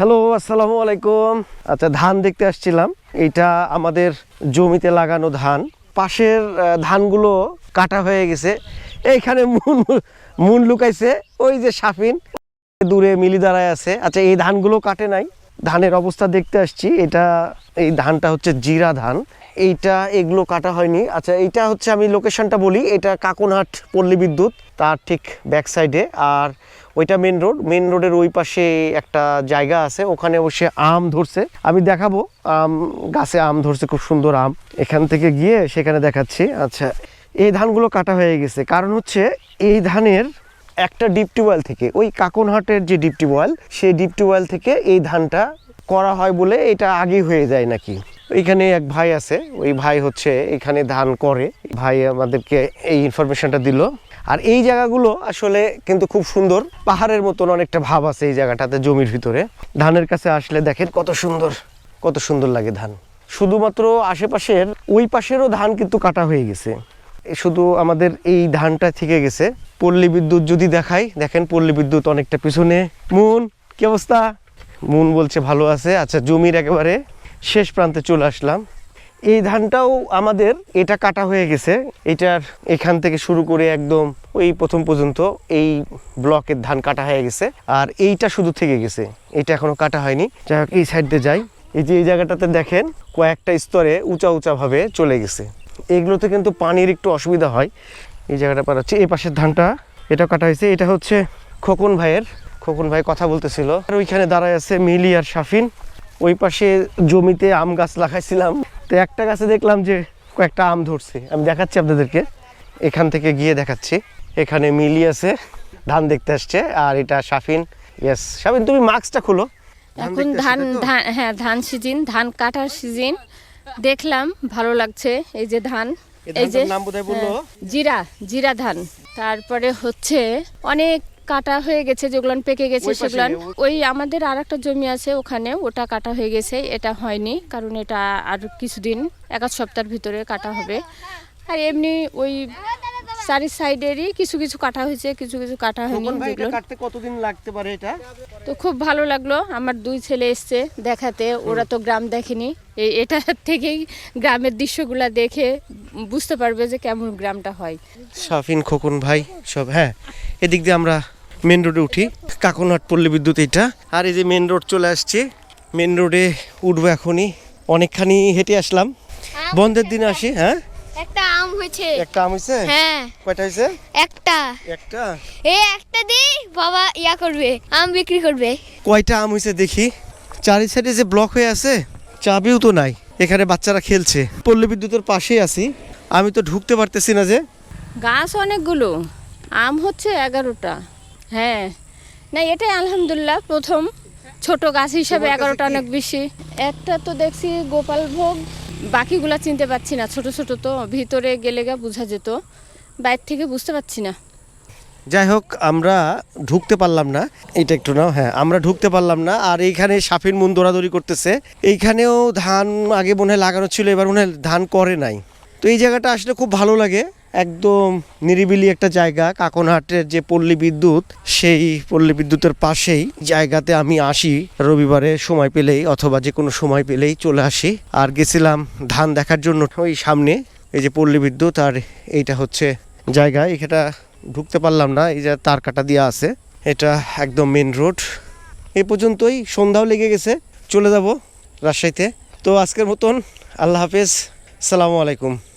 Hello, আসসালামু আলাইকুম। আচ্ছা ধান দেখতে আসছিলাম। এটা আমাদের জমিতে লাগানো ধান। পাশের ধানগুলো কাটা হয়ে গেছে। এইখানে মুন মুন লুকাইছে। ওই যে সাফিন, দূরে মিলি দাঁড়ায় আছে। আচ্ছা এই ধানগুলো কাটে নাই। ধানের অবস্থা দেখতে আসছি। এটা, এই ধানটা হচ্ছে জিরা ধান। এইটা, এগুলো কাটা হয়নি। আচ্ছা এইটা হচ্ছে আমি লোকেশনটা বলি। এটা কাকনহাট পল্লী বিদ্যুৎ, তার ঠিক ব্যাক সাইডে আর ওইটা মেন রোড মেন রোডের ওই পাশে একটা জায়গা আছে, ওখানে বসে আম ধরছে। আমি দেখাবো, আম, গাছে আম ধরছে, খুব সুন্দর আম। এখান থেকে গিয়ে সেখানে দেখাচ্ছি। আচ্ছা এই ধানগুলো কাটা হয়ে গেছে। কারণ হচ্ছে, এই ধানের একটা ডিপ টিউবওয়েল থেকে, ওই কাকনহাটের যে ডিপ টিউবওয়েল সেই ডিপ টিউবওয়েল থেকে এই ধানটা করা হয় বলে এটা আগে হয়ে যায় নাকি? এখানে এক ভাই আছে, ওই ভাই হচ্ছে এখানে ধান করে। ভাই আমাদেরকে এই ইনফরমেশনটা দিল। আর এই জায়গাগুলো আসলে কিন্তু খুব সুন্দর, পাহাড়ের মতন অনেকটা ভাব আছে এই জায়গাটাতে, জমির ভিতরে। ধানের কাছে আসলে দেখেন কত সুন্দর কত সুন্দর লাগে ধান। শুধুমাত্র আশেপাশের, ওই পাশেরও ধান কিন্তু কাটা হয়ে গেছে। শুধু আমাদের এই ধানটা থেকে গেছে। পল্লী বিদ্যুৎ যদি দেখাই, দেখেন পল্লী বিদ্যুৎ অনেকটা পিছনে। মুন, কি অবস্থা? মুন বলছে ভালো আছে। আচ্ছা জমির একেবারে শেষ প্রান্তে চলে আসলাম। এই ধানটাও আমাদের এটা কাটা হয়ে গেছে। এটার এখান থেকে শুরু করে একদম ওই প্রথম পর্যন্ত এই ব্লকের ধান কাটা হয়ে গেছে। আর এইটা শুধু থেকে গেছে। এটা এখনও কাটা হয়নি। যাই হোক, এই সাইড দিয়ে যাই। এই যে এই জায়গাটাতে দেখেন, কয়েকটা স্তরে উঁচা উঁচা ভাবে চলে গেছে। এগুলোতে কিন্তু পানির একটু অসুবিধা হয়। এই জায়গাটা পার হচ্ছে, এই পাশের ধানটা এটা কাটা হয়েছে। এটা হচ্ছে খোকন ভাইয়ের, খোকন ভাই কথা বলতেছিল। আর ওইখানে দাঁড়ায় আছে মিলি আর শাফিন। ওই পাশে জমিতে আম গাছ লাগাইছিলাম। তো একটা গাছে দেখলাম যে কয়েকটা আম ধরছে। আমি দেখাচ্ছি আপনাদেরকে। এখান থেকে গিয়ে দেখাচ্ছি। এখানে মিলি আছে ধান দেখতে আসছে আর এটা শাফিন। ইয়েস শাফিন তুমি মাস্কটা খুলো। এখন ধান ধান হ্যাঁ ধান সিজন ধান কাটার সিজন। দেখলাম ভালো লাগছে এই যে ধান। এই যে নাম বলল? হ্যাঁ, জিরা জিরা ধান। তারপরে হচ্ছে অনেক কাটা হয়ে গেছে যেগুলো পেকে গেছে সেগুলো। ওই- আমাদের আর একটা জমি আছে ওখানে ওটা কাটা হয়ে গেছে এটা হয়নি কারণ এটা আর কিছুদিন এক আধ সপ্তাহের ভিতরে কাটা হবে। আর এমনি ওই চারি সাইডেরই কিছু কিছু কাটা হয়েছে কিছু কিছু কাটা হয়নি যেগুলো। কাটতে কতদিন লাগতে পারে এটা? তো খুব ভালো লাগল আমার দুই ছেলে এসছে দেখাতে ওরা তো গ্রাম দেখেনি। এই এটা থেকেই গ্রামের দৃশ্যগুলো দেখে বুঝতে পারবে যে কেমন গ্রামটা হয়। শাফিন খোকন ভাই সব হ্যাঁ এদিক দিয়ে আমরা মেন রোডে উঠি। কাকনহাট পল্লী বিদ্যুৎ এটা আর এই যে মেন রোড চলে আসছে মেন রোডে উঠবো এখনই। অনেকখানি হেঁটে আসলাম। বন্ধের দিনে আসি হ্যাঁ? একটা আম হয়েছে। একটা আম হয়েছে? হ্যাঁ। কয়টা হয়েছে? একটা। একটা? এই একটা দিয়ে বাবা ইয়া করবে আম বিক্রি করবে। কয়টা আম হয়েছে দেখি। চারি সাইডে যে ব্লক হয়ে আছে চাবিও তো নাই। এখানে বাচ্চারা খেলছে। পল্লী বিদ্যুতের পাশেই আছি। আমি তো ঢুকতে পারতেছি না যে। গাছ অনেকগুলো। আম হচ্ছে এগারোটা। হ্যাঁ। না এটাই আলহামদুলিল্লাহ প্রথম। ছোট গাছ হিসাবে এগারোটা অনেক বেশি। একটা তো দেখছি গোপাল ভোগ। বাকিগুলা চিনতে পারছি না ছোট ছোট তো। ভিতরে গেলে গা বোঝা যেত। বাইরে থেকে বুঝতে পারছি না। যাই হোক আমরা ঢুকতে পারলাম না। এটা একটু নাও হ্যাঁ আমরা ঢুকতে পারলাম না। আর এইখানে সাফিন মন দৌড়াদৌড়ি করতেছে। এইখানেও ধান আগে মনে হয় লাগানো ছিল এবার মনে হয় ধান করে নাই। তো এই জায়গাটা আসলে খুব ভালো লাগে। একদম নিরিবিলি একটা জায়গা, কাকনহাটের যে পল্লী বিদ্যুৎ, সেই পল্লী বিদ্যুতের পাশেই জায়গাতে আমি আসি। রবিবারে সময় পেলেই অথবা যে কোনো সময় পেলেই চলে আসি। আর গেছিলাম ধান দেখার জন্য ওই সামনে, এই যে পল্লী বিদ্যুৎ, আর এইটা হচ্ছে জায়গা। এখানটা ঢুকতে পারলাম না, এই যে তার কাটা দেওয়া আছে। এটা একদম মেন রোড এ পর্যন্তই, সন্ধ্যাও লেগে গেছে। চলে যাব রাজশাহীতে। তো আজকের মতন, আল্লাহ হাফেজ। সালামু আলাইকুম।